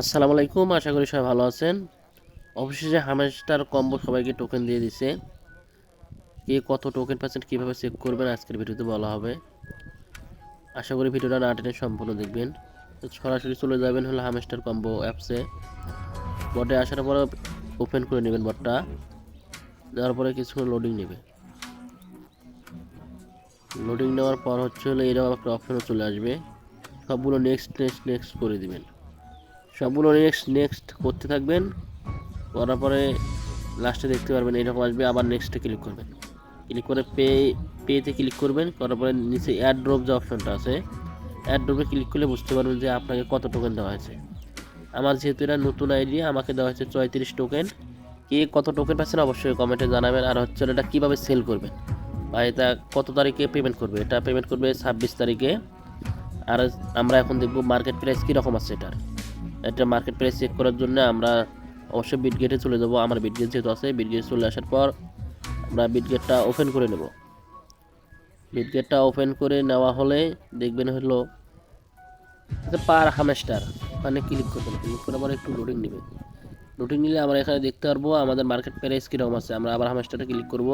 আসসালামু আলাইকুম, আশা করি সবাই ভালো আছেন। অবশেষে হামেস্টার কম্বো সবাইকে টোকেন দিয়ে দিছে। কে কত টোকেন পাচ্ছেন, কীভাবে চেক করবেন, আজকের ভিডিওতে বলা হবে। আশা করি ভিডিওটা না টেনে সম্পূর্ণ দেখবেন। সরাসরি চলে যাবেন হলো হামেস্টার কম্বো অ্যাপসে বটে আসার পরে ওপেন করে নেবেন বটটা দেওয়ার পরে কিছুক্ষণ লোডিং নেবে লোডিং নেওয়ার পর হচ্ছে হলো এরকম একটা অপশনও চলে আসবে। সবগুলো নেক্সট নেক্সট নেক্সট করে দিবেন। সবগুলো নেক্সট নেক্সট করতে থাকবেন। করার পরে লাস্টে দেখতে পারবেন এরকম আসবে, আবার নেক্সটে ক্লিক করবেন। ক্লিক করে পে পেতে ক্লিক করবেন, করার পরে নিচে অ্যাড ড্রপ যে অপশনটা আছে অ্যাড ড্রপে ক্লিক করলে বুঝতে পারবেন যে আপনাকে কত টোকেন দেওয়া হয়েছে। আমার যেহেতু এটা নতুন আইডি আমাকে দেওয়া হয়েছে চৌত্রিশ টোকেন কে কত টোকেন পাচ্ছেন অবশ্যই কমেন্টে জানাবেন, আর হচ্ছে এটা কীভাবে সেল করবেন। বা এটা কত তারিখে পেমেন্ট করবে, এটা পেমেন্ট করবে ছাব্বিশ তারিখে। আর আমরা এখন দেখব মার্কেট প্রাইস কীরকম আছে এটার। এটা মার্কেট প্রাইস চেক করার জন্য আমরা অবশ্যই বিটগেটে চলে যাব। আমার বিটগেট যেহেতু আছে বিটগেট চলে আসার পর আমরা বিটগেটটা ওপেন করে নেব। বিটগেটটা ওপেন করে নেওয়া হলে দেখবেন হলো পার হামেস্টার। ওখানে ক্লিক করবেন ক্লিক করার পরে একটু লোডিং নেবে লোডিং নিলে আমরা এখানে দেখতে পারব আমাদের মার্কেট প্রাইস কীরকম আছে। আমরা আবার হামেস্টারে ক্লিক করব।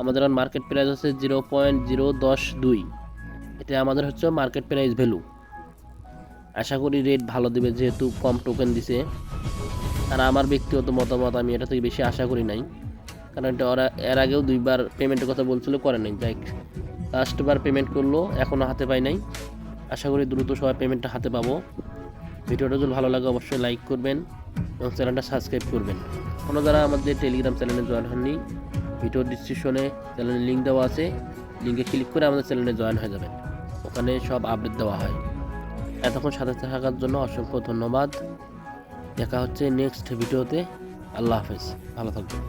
আমাদের মার্কেট প্রাইস আছে জিরো পয়েন্ট জিরো দশ দুই। এটা আমাদের হচ্ছে মার্কেট প্রাইস ভ্যালু আশা করি রেট ভালো দেবে, যেহেতু কম টোকেন দিছে। আর আমার ব্যক্তিগত মতামত, আমি এটা থেকে বেশি আশা করি নাই। কারণ এটা ওরা এর আগেও দুইবার পেমেন্টের কথা বলছিল, করে নাই। যাই লাস্টবার পেমেন্ট করল এখনও হাতে পাই নাই। আশা করি দ্রুত সবাই পেমেন্টটা হাতে পাবো। ভিডিওটা যদি ভালো লাগে, অবশ্যই লাইক করবেন এবং চ্যানেলটা সাবস্ক্রাইব করবেন। কোনো যারা আমাদের টেলিগ্রাম চ্যানেলে জয়েন হননি ভিডিও ডিসক্রিপশনে চ্যানেলের লিঙ্ক দেওয়া আছে। লিঙ্কে ক্লিক করে আমাদের চ্যানেলে জয়েন হয়ে যাবেন। ওখানে সব আপডেট দেওয়া হয়। এতক্ষণ সাথে থাকার জন্য অসংখ্য ধন্যবাদ। দেখা হচ্ছে নেক্সট ভিডিওতে আল্লাহ হাফেজ। ভালো থাকবেন।